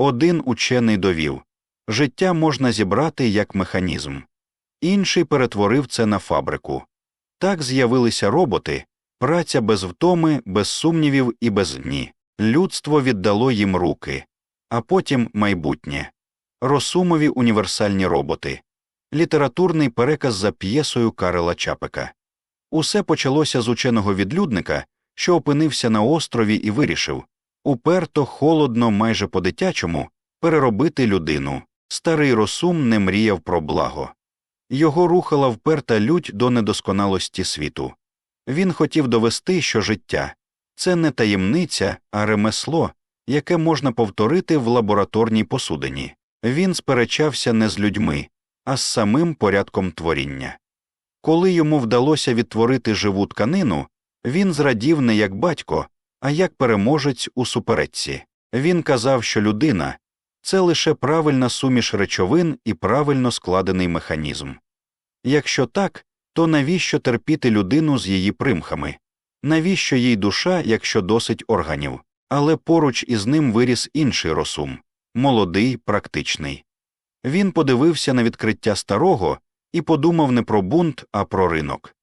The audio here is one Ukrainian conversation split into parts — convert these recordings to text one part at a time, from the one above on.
Один учений довів життя можна зібрати як механізм, інший перетворив це на фабрику. Так з'явилися роботи, праця без втоми, без сумнівів і без ні. Людство віддало їм руки, а потім майбутнє. Росумові універсальні роботи, літературний переказ за п'єсою Карела Чапика. Усе почалося з ученого відлюдника, що опинився на острові і вирішив уперто, холодно, майже по дитячому, переробити людину. Старий росум не мріяв про благо. Його рухала вперта лють до недосконалості світу. Він хотів довести, що життя це не таємниця, а ремесло, яке можна повторити в лабораторній посудині. Він сперечався не з людьми, а з самим порядком творіння. Коли йому вдалося відтворити живу тканину, він зрадів не як батько, а як переможець у суперечці. Він казав, що людина це лише правильна суміш речовин і правильно складений механізм. Якщо так, то навіщо терпіти людину з її примхами? Навіщо їй душа, якщо досить органів? Але поруч із ним виріс інший росум молодий, практичний. Він подивився на відкриття старого і подумав не про бунт, а про ринок.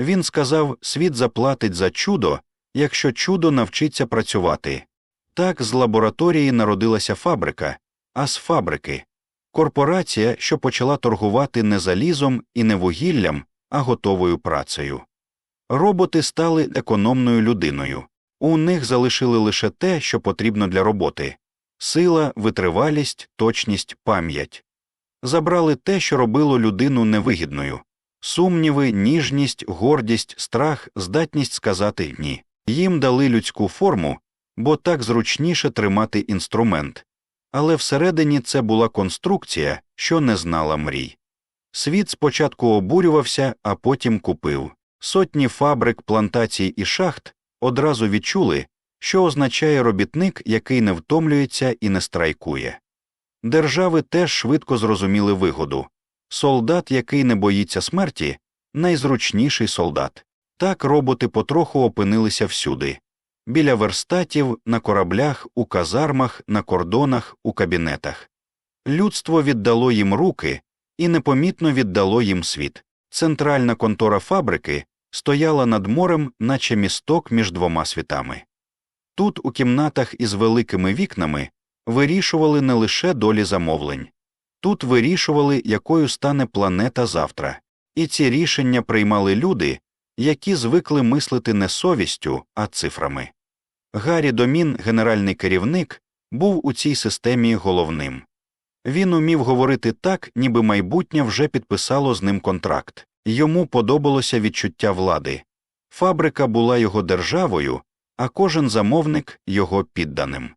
Він сказав світ заплатить за чудо, якщо чудо навчиться працювати. Так з лабораторії народилася фабрика, а з фабрики корпорація, що почала торгувати не залізом і не вугіллям, а готовою працею. Роботи стали економною людиною, у них залишили лише те, що потрібно для роботи сила, витривалість, точність, пам'ять. Забрали те, що робило людину невигідною сумніви, ніжність, гордість, страх, здатність сказати ні. Їм дали людську форму, бо так зручніше тримати інструмент, але всередині це була конструкція, що не знала мрій. Світ спочатку обурювався, а потім купив. Сотні фабрик, плантацій і шахт одразу відчули, що означає робітник, який не втомлюється і не страйкує. Держави теж швидко зрозуміли вигоду солдат, який не боїться смерті, найзручніший солдат. Так роботи потроху опинилися всюди біля верстатів, на кораблях, у казармах, на кордонах, у кабінетах. Людство віддало їм руки і непомітно віддало їм світ. Центральна контора фабрики стояла над морем, наче місток між двома світами. Тут, у кімнатах із великими вікнами, вирішували не лише долі замовлень, тут вирішували, якою стане планета завтра, і ці рішення приймали люди, які звикли мислити не совістю, а цифрами. Гаррі Домін, генеральний керівник, був у цій системі головним. Він умів говорити так, ніби майбутнє вже підписало з ним контракт, йому подобалося відчуття влади. Фабрика була його державою, а кожен замовник його підданим.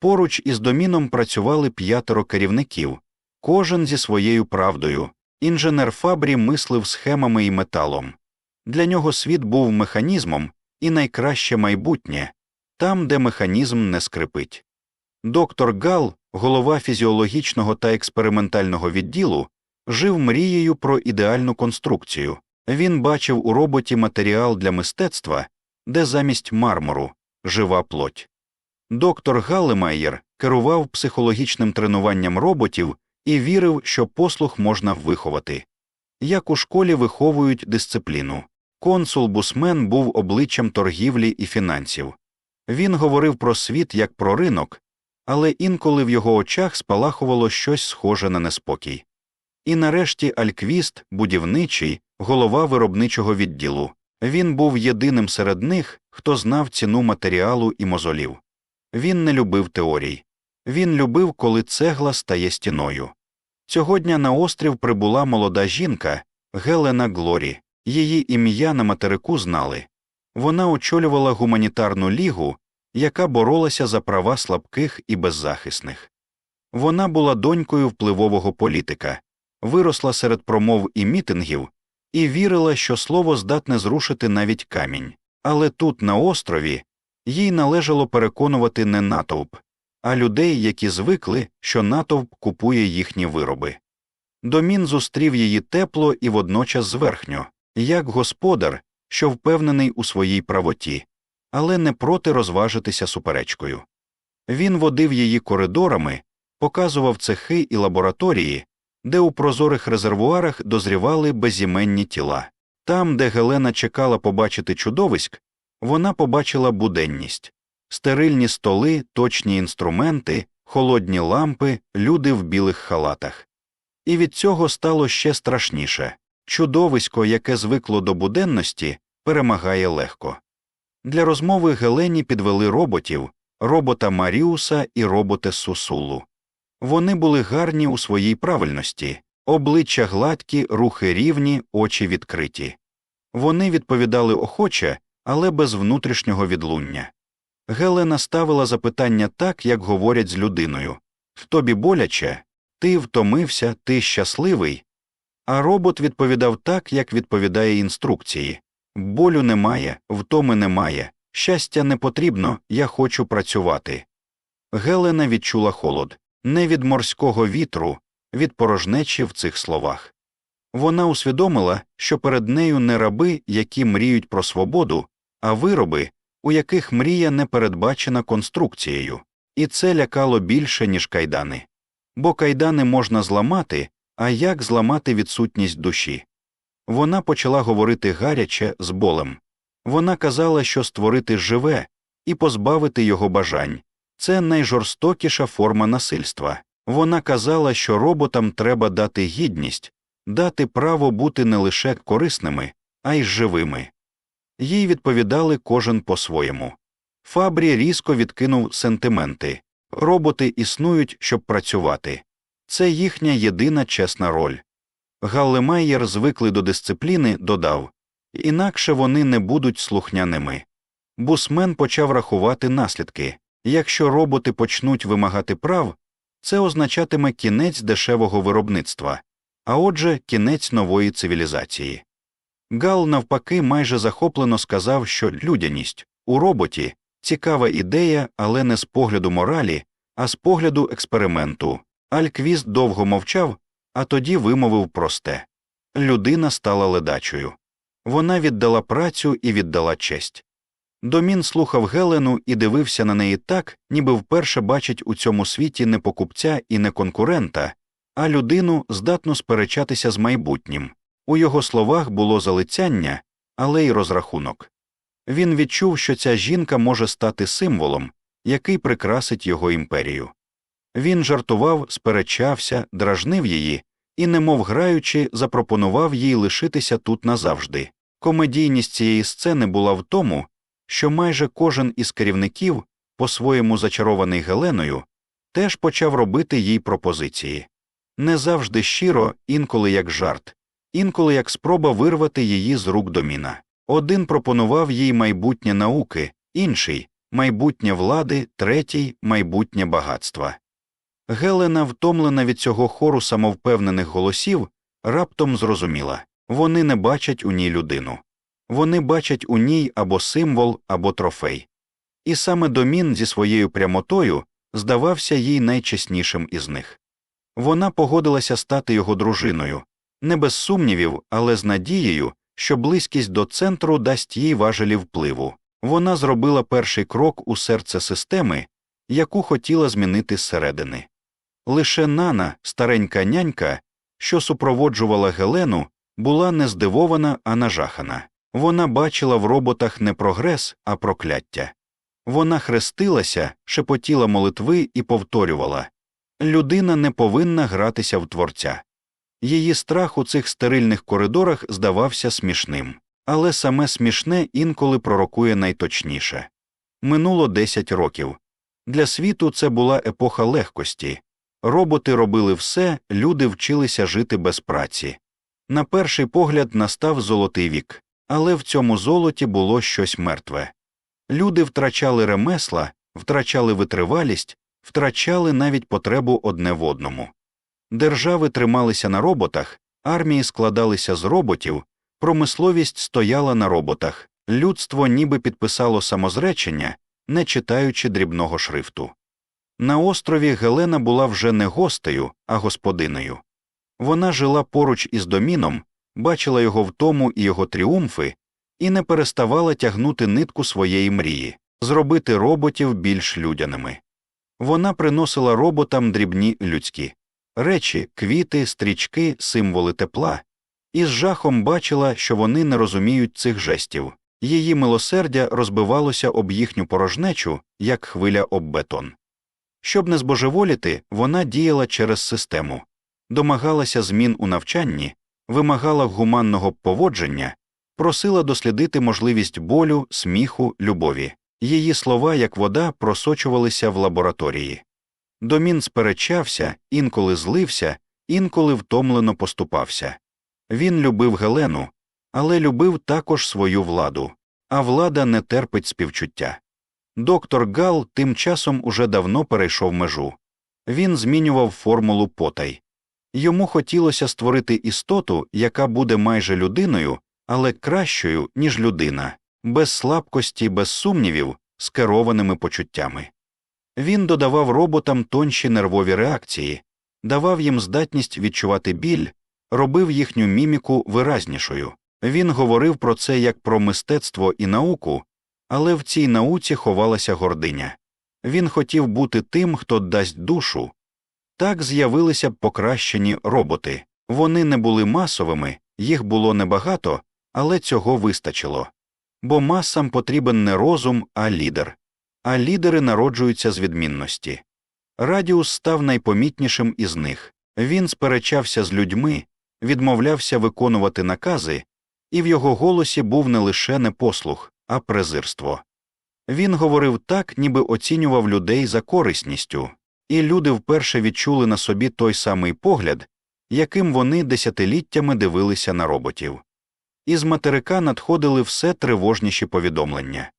Поруч із доміном працювали п'ятеро керівників, кожен зі своєю правдою. Інженер Фабрі мислив схемами і металом. Для нього світ був механізмом і найкраще майбутнє там, де механізм не скрипить. Доктор Гал, голова фізіологічного та експериментального відділу, жив мрією про ідеальну конструкцію. Він бачив у роботі матеріал для мистецтва, де замість мармуру жива плоть. Доктор Галлемайєр керував психологічним тренуванням роботів і вірив, що послух можна виховати. Як у школі виховують дисципліну. Консул Бусмен був обличчям торгівлі і фінансів. Він говорив про світ як про ринок, але інколи в його очах спалахувало щось схоже на неспокій. І нарешті Альквіст, будівничий, голова виробничого відділу. Він був єдиним серед них, хто знав ціну матеріалу і мозолів. Він не любив теорій. Він любив, коли цегла стає стіною. Цього дня на острів прибула молода жінка Гелена Глорі. Її ім'я на материку знали. Вона очолювала гуманітарну лігу, яка боролася за права слабких і беззахисних. Вона була донькою впливового політика, виросла серед промов і мітингів і вірила, що слово здатне зрушити навіть камінь. Але тут, на острові, їй належало переконувати не натовп, а людей, які звикли, що натовп купує їхні вироби. Домін зустрів її тепло і водночас зверхньо, як господар, що впевнений у своїй правоті, але не проти розважитися суперечкою. Він водив її коридорами, показував цехи і лабораторії, де у прозорих резервуарах дозрівали безіменні тіла. Там, де Гелена чекала побачити чудовиськ, вона побачила буденність стерильні столи, точні інструменти, холодні лампи, люди в білих халатах. І від цього стало ще страшніше чудовисько, яке звикло до буденності, перемагає легко. Для розмови Гелені підвели роботів робота Маріуса і робота Сусулу. Вони були гарні у своїй правильності, обличчя гладкі, рухи рівні, очі відкриті. Вони відповідали охоче, але без внутрішнього відлуння. Гелена ставила запитання так, як говорять з людиною тобі боляче, ти втомився, ти щасливий. А робот відповідав так, як відповідає інструкції болю немає, втоми немає, щастя не потрібно, я хочу працювати. Гелена відчула холод не від морського вітру, від порожнечі в цих словах. Вона усвідомила, що перед нею не раби, які мріють про свободу, а вироби, у яких мрія не передбачена конструкцією, і це лякало більше, ніж кайдани. Бо кайдани можна зламати, а як зламати відсутність душі? Вона почала говорити гаряче з болем. Вона казала, що створити живе і позбавити його бажань це найжорстокіша форма насильства. Вона казала, що роботам треба дати гідність, дати право бути не лише корисними, а й живими. Їй відповідали кожен по своєму. Фабрі різко відкинув сентименти роботи існують, щоб працювати. Це їхня єдина чесна роль. Галлемайєр, звиклий до дисципліни, додав інакше вони не будуть слухняними. Бусмен почав рахувати наслідки якщо роботи почнуть вимагати прав, це означатиме кінець дешевого виробництва, а отже, кінець нової цивілізації. Гал, навпаки, майже захоплено сказав, що людяність у роботі цікава ідея, але не з погляду моралі, а з погляду експерименту. Альквіст довго мовчав, а тоді вимовив просте людина стала ледачою. Вона віддала працю і віддала честь. Домін слухав Гелену і дивився на неї так, ніби вперше бачить у цьому світі не покупця і не конкурента, а людину здатну сперечатися з майбутнім. У його словах було залицяння, але й розрахунок. Він відчув, що ця жінка може стати символом, який прикрасить його імперію. Він жартував, сперечався, дражнив її і, немов граючи, запропонував їй лишитися тут назавжди. Комедійність цієї сцени була в тому, що майже кожен із керівників, по своєму зачарований Геленою, теж почав робити їй пропозиції не завжди щиро, інколи як жарт, інколи як спроба вирвати її з рук доміна. Один пропонував їй майбутнє науки, інший майбутнє влади, третій майбутнє багатства. Гелена, втомлена від цього хору самовпевнених голосів, раптом зрозуміла вони не бачать у ній людину, вони бачать у ній або символ, або трофей. І саме домін зі своєю прямотою здавався їй найчеснішим із них. Вона погодилася стати його дружиною, не без сумнівів, але з надією, що близькість до центру дасть їй важелі впливу. Вона зробила перший крок у серце системи, яку хотіла змінити зсередини. Лише Нана, старенька нянька, що супроводжувала Гелену, була не здивована, а нажахана. Вона бачила в роботах не прогрес, а прокляття. Вона хрестилася, шепотіла молитви і повторювала людина не повинна гратися в творця. Її страх у цих стерильних коридорах здавався смішним, але саме смішне інколи пророкує найточніше. Минуло 10 років. Для світу це була епоха легкості. Роботи робили все, люди вчилися жити без праці. На перший погляд настав золотий вік, але в цьому золоті було щось мертве. Люди втрачали ремесла, втрачали витривалість, втрачали навіть потребу одне в одному. Держави трималися на роботах, армії складалися з роботів, промисловість стояла на роботах, людство ніби підписало самозречення, не читаючи дрібного шрифту. На острові Гелена була вже не гостею, а господинею. Вона жила поруч із доміном, бачила його втому і його тріумфи, і не переставала тягнути нитку своєї мрії зробити роботів більш людяними. Вона приносила роботам дрібні людські речі, квіти, стрічки, символи тепла, і з жахом бачила, що вони не розуміють цих жестів. Її милосердя розбивалося об їхню порожнечу, як хвиля об бетон. Щоб не збожеволіти, вона діяла через систему, домагалася змін у навчанні, вимагала гуманного поводження, просила дослідити можливість болю, сміху, любові. Її слова, як вода, просочувалися в лабораторії. Домін сперечався, інколи злився, інколи втомлено поступався. Він любив Гелену, але любив також свою владу, а влада не терпить співчуття. Доктор Гал тим часом уже давно перейшов межу. Він змінював формулу потай. Йому хотілося створити істоту, яка буде майже людиною, але кращою, ніж людина, без слабкості, без сумнівів, з керованими почуттями. Він додавав роботам тонші нервові реакції, давав їм здатність відчувати біль, робив їхню міміку виразнішою. Він говорив про це як про мистецтво і науку, але в цій науці ховалася гординя. Він хотів бути тим, хто дасть душу. Так з'явилися б покращені роботи. Вони не були масовими, їх було небагато, але цього вистачило. Бо масам потрібен не розум, а лідер. А лідери народжуються з відмінності. Радіус став найпомітнішим із них. Він сперечався з людьми, відмовлявся виконувати накази, і в його голосі був не лише непослух, а презирство. Він говорив так, ніби оцінював людей за корисністю, і люди вперше відчули на собі той самий погляд, яким вони десятиліттями дивилися на роботів. Із материка надходили все тривожніші повідомлення.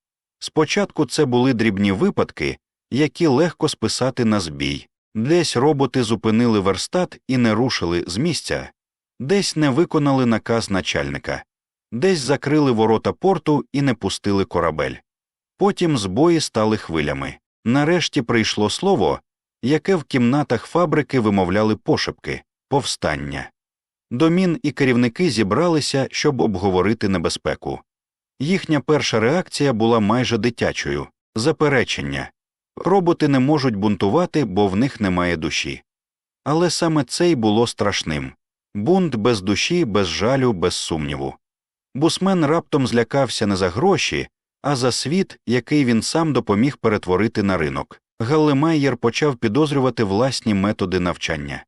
Спочатку це були дрібні випадки, які легко списати на збій, десь роботи зупинили верстат і не рушили з місця, десь не виконали наказ начальника, десь закрили ворота порту і не пустили корабель. Потім збої стали хвилями. Нарешті прийшло слово, яке в кімнатах фабрики вимовляли пошепки повстання. Домін і керівники зібралися, щоб обговорити небезпеку. Їхня перша реакція була майже дитячою заперечення роботи не можуть бунтувати, бо в них немає душі. Але саме це й було страшним бунт без душі, без жалю, без сумніву. Бусмен раптом злякався не за гроші, а за світ, який він сам допоміг перетворити на ринок. Галлемайєр почав підозрювати власні методи навчання.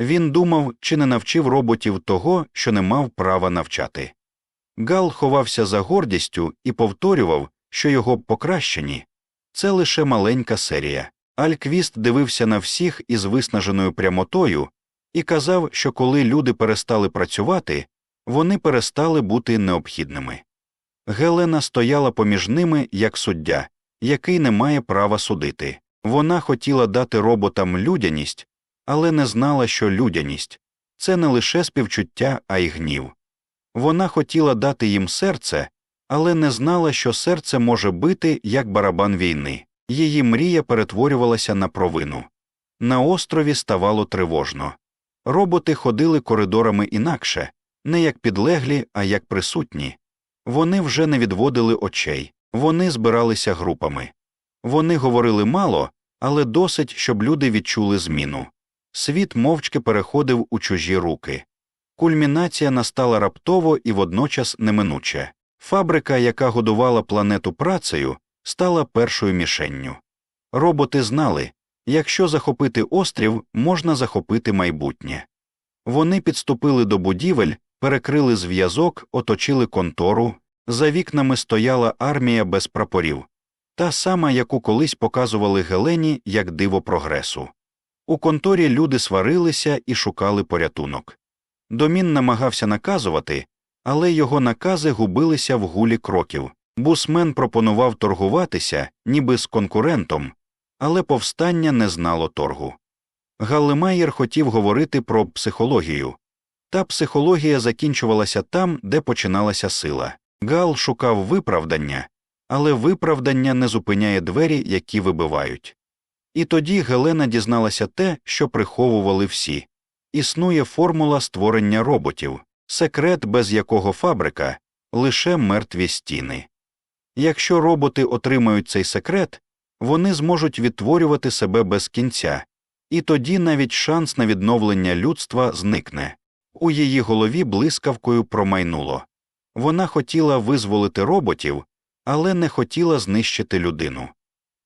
Він думав, чи не навчив роботів того, що не мав права навчати. Гал ховався за гордістю і повторював, що його покращені це лише маленька серія. Альквіст дивився на всіх із виснаженою прямотою і казав, що коли люди перестали працювати, вони перестали бути необхідними. Гелена стояла поміж ними як суддя, який не має права судити. Вона хотіла дати роботам людяність, але не знала, що людяність це не лише співчуття, а й гнів. Вона хотіла дати їм серце, але не знала, що серце може бити як барабан війни. Її мрія перетворювалася на провину. На острові ставало тривожно. Роботи ходили коридорами інакше, не як підлеглі, а як присутні. Вони вже не відводили очей, вони збиралися групами. Вони говорили мало, але досить, щоб люди відчули зміну. Світ мовчки переходив у чужі руки. Кульмінація настала раптово і водночас неминуче. Фабрика, яка годувала планету працею, стала першою мішенню. Роботи знали якщо захопити острів, можна захопити майбутнє. Вони підступили до будівель, перекрили зв'язок, оточили контору, за вікнами стояла армія без прапорів, та сама, яку колись показували Гелені як диво прогресу. У конторі люди сварилися і шукали порятунок. Домін намагався наказувати, але його накази губилися в гулі кроків. Бусмен пропонував торгуватися, ніби з конкурентом, але повстання не знало торгу. Галлемайєр хотів говорити про психологію. Та психологія закінчувалася там, де починалася сила. Гал шукав виправдання, але виправдання не зупиняє двері, які вибивають. І тоді Гелена дізналася те, що приховували всі існує формула створення роботів, секрет, без якого фабрика лише мертві стіни. Якщо роботи отримають цей секрет, Вони зможуть відтворювати себе без кінця, і тоді навіть шанс на відновлення людства зникне. У її голові блискавкою промайнуло. Вона хотіла визволити роботів, але не хотіла знищити людину.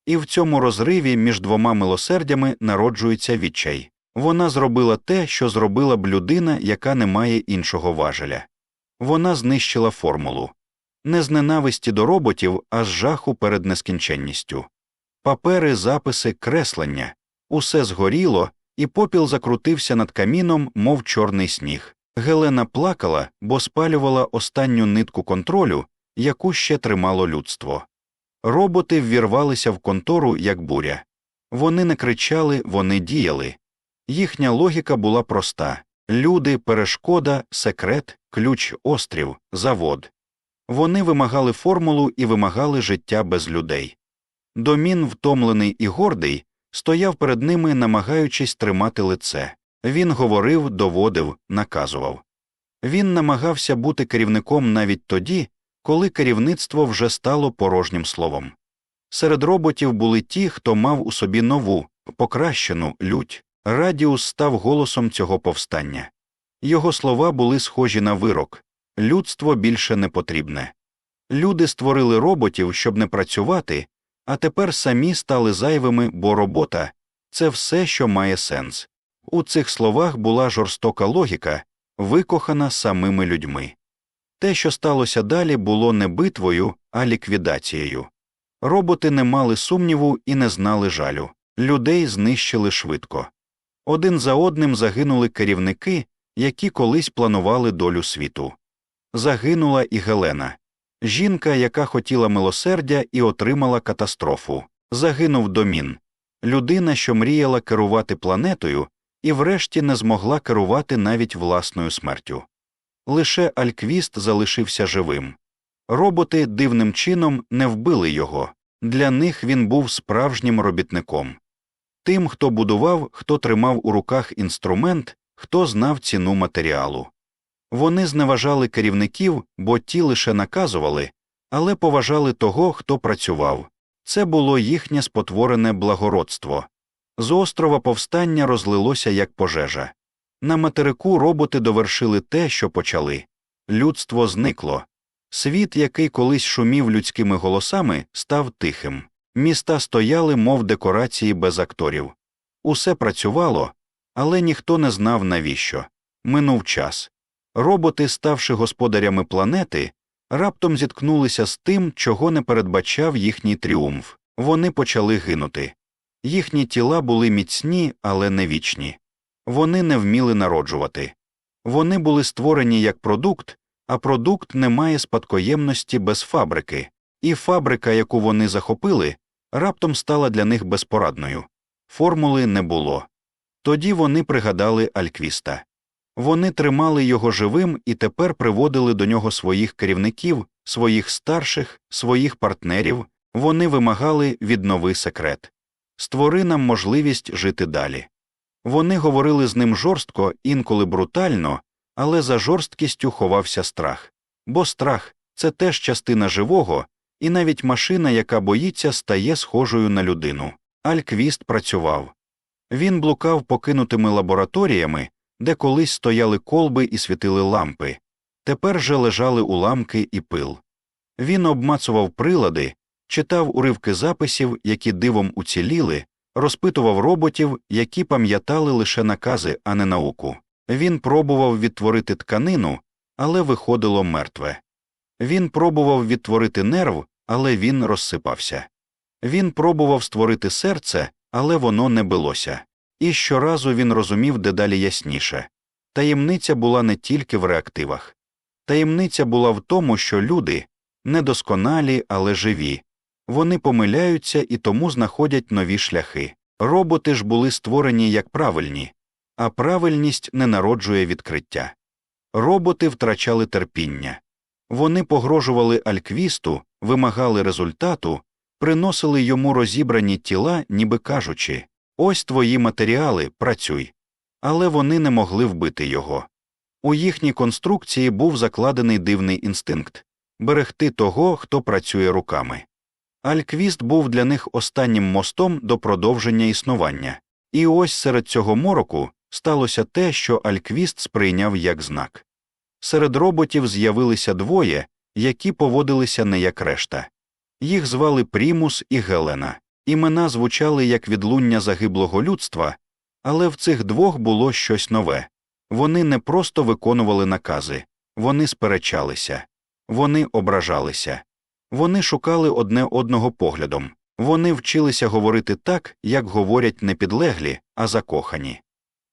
І в цьому розриві між двома милосердями народжується відчай. Вона зробила те, що зробила б людина, яка не має іншого важеля. Вона знищила формулу не з ненависті до роботів, а з жаху перед нескінченністю. Папери, записи, креслення усе згоріло, і попіл закрутився над каміном, мов чорний сніг. Гелена плакала, бо спалювала останню нитку контролю, яку ще тримало людство. Роботи ввірвалися в контору, як буря. Вони не кричали, вони діяли. Їхня логіка була проста люди, перешкода, секрет, ключ, острів, завод. Вони вимагали формулу і вимагали життя без людей. Домін, втомлений і гордий, стояв перед ними, намагаючись тримати лице. Він говорив, доводив, наказував. Він намагався бути керівником навіть тоді, коли керівництво вже стало порожнім словом. Серед роботів були ті, хто мав у собі нову, покращену лють. Радіус став голосом цього повстання. Його слова були схожі на вирок людство більше не потрібне. Люди створили роботів, щоб не працювати, а тепер самі стали зайвими, бо робота це все, що має сенс. У цих словах була жорстока логіка, викохана самими людьми. Те, що сталося далі, було не битвою, а ліквідацією. Роботи не мали сумніву і не знали жалю, людей знищили швидко. Один за одним загинули керівники, які колись планували долю світу. Загинула і Гелена, жінка, яка хотіла милосердя і отримала катастрофу. Загинув домін, людина, що мріяла керувати планетою, і врешті не змогла керувати навіть власною смертю. Лише Альквіст залишився живим. Роботи дивним чином не вбили його, для них він був справжнім робітником. Тим, хто будував, хто тримав у руках інструмент, хто знав ціну матеріалу. Вони зневажали керівників, бо ті лише наказували, але поважали того, хто працював. Це було їхнє спотворене благородство. З острова повстання розлилося як пожежа. На материку роботи довершили те, що почали. Людство зникло. Світ, який колись шумів людськими голосами, став тихим. Міста стояли, мов декорації без акторів. Усе працювало, але ніхто не знав навіщо. Минув час. Роботи, ставши господарями планети, раптом зіткнулися з тим, чого не передбачав їхній тріумф. Вони почали гинути. Їхні тіла були міцні, але не вічні. Вони не вміли народжувати. Вони були створені як продукт, а продукт не має спадкоємності без фабрики, і фабрика, яку вони захопили, раптом стала для них безпорадною. Формули не було. Тоді вони пригадали Альквіста. Вони тримали його живим і тепер приводили до нього своїх керівників, своїх старших, своїх партнерів, вони вимагали віднови секрет створи нам можливість жити далі. Вони говорили з ним жорстко, інколи брутально, але за жорсткістю ховався страх, бо страх це теж частина живого, і навіть машина, яка боїться, стає схожою на людину. Альквіст працював. Він блукав покинутими лабораторіями, де колись стояли колби і світили лампи, тепер же лежали уламки і пил. Він обмацував прилади, читав уривки записів, які дивом уціліли, розпитував роботів, які пам'ятали лише накази, а не науку. Він пробував відтворити тканину, але виходило мертве. Він пробував відтворити нерв, але він розсипався. Він пробував створити серце, але воно не билося. І щоразу він розумів дедалі ясніше таємниця була не тільки в реактивах, таємниця була в тому, що люди недосконалі, але живі, вони помиляються і тому знаходять нові шляхи. Роботи ж були створені як правильні, а правильність не народжує відкриття. Роботи втрачали терпіння. Вони погрожували альквісту, вимагали результату, приносили йому розібрані тіла, ніби кажучи ось твої матеріали, працюй. Але вони не могли вбити його. У їхній конструкції був закладений дивний інстинкт берегти того, хто працює руками. Альквіст був для них останнім мостом до продовження існування. І ось серед цього мороку сталося те, що Альквіст сприйняв як знак. Серед роботів з'явилися двоє, які поводилися не як решта. Їх звали Прімус і Гелена. Імена звучали як відлуння загиблого людства, але в цих двох було щось нове. Вони не просто виконували накази, вони сперечалися, вони ображалися, вони шукали одне одного поглядом, вони вчилися говорити так, як говорять не підлеглі, а закохані.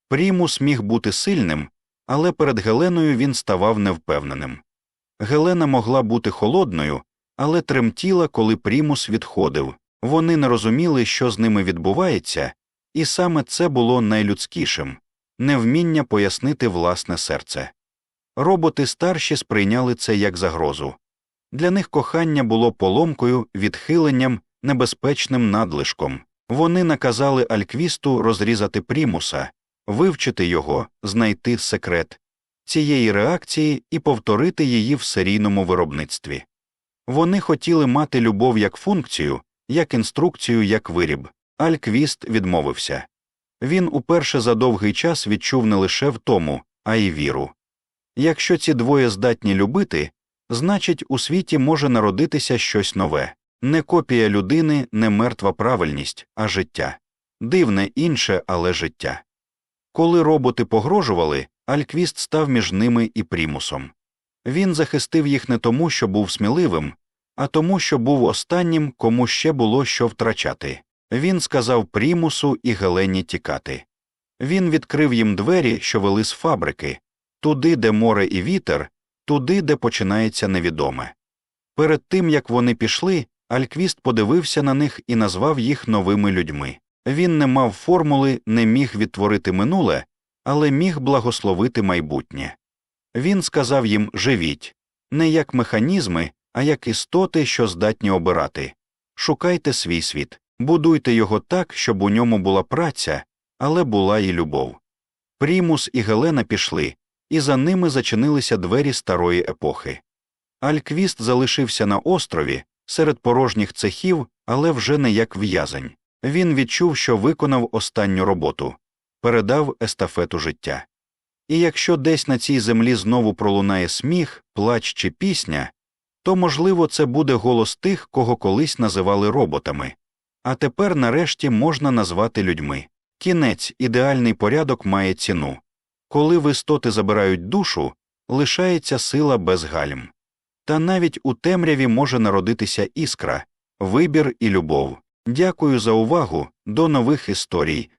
Прімус міг бути сильним, але перед Геленою він ставав невпевненим. Гелена могла бути холодною, але тремтіла, коли Прімус відходив. Вони не розуміли, що з ними відбувається, і саме це було найлюдськішим невміння пояснити власне серце. Роботи старші сприйняли це як загрозу. Для них кохання було поломкою, відхиленням, небезпечним надлишком. Вони наказали Альквісту розрізати примуса, вивчити його, знайти секрет цієї реакції і повторити її в серійному виробництві. Вони хотіли мати любов як функцію, як інструкцію, як виріб. Альквіст відмовився. Він уперше за довгий час відчув не лише втому, а й віру. Якщо ці двоє здатні любити, значить, у світі може народитися щось нове не копія людини, не мертва правильність, а життя. Дивне інше, але життя. Коли роботи погрожували, Альквіст став між ними і примусом. Він захистив їх не тому, що був сміливим, а тому, що був останнім, кому ще було що втрачати. Він сказав примусу і Гелені тікати. Він відкрив їм двері, що вели з фабрики, туди, де море і вітер, туди, де починається невідоме. Перед тим як вони пішли, Альквіст подивився на них і назвав їх новими людьми. Він не мав формули, не міг відтворити минуле, але міг благословити майбутнє. Він сказав їм живіть, не як механізми, а як істоти, що здатні обирати. Шукайте свій світ, будуйте його так, щоб у ньому була праця, але була і любов. Прімус і Гелена пішли, і за ними зачинилися двері старої епохи. Альквіст залишився на острові серед порожніх цехів, але вже не як в'язень. Він відчув, що виконав останню роботу, передав естафету життя. І якщо десь на цій землі знову пролунає сміх, плач чи пісня, то, можливо, це буде голос тих, кого колись називали роботами, а тепер нарешті можна назвати людьми. Кінець, ідеальний порядок має ціну. Коли в істоти забирають душу, лишається сила без гальм. Та навіть у темряві може народитися іскра, вибір і любов. Дякую за увагу, до нових історій.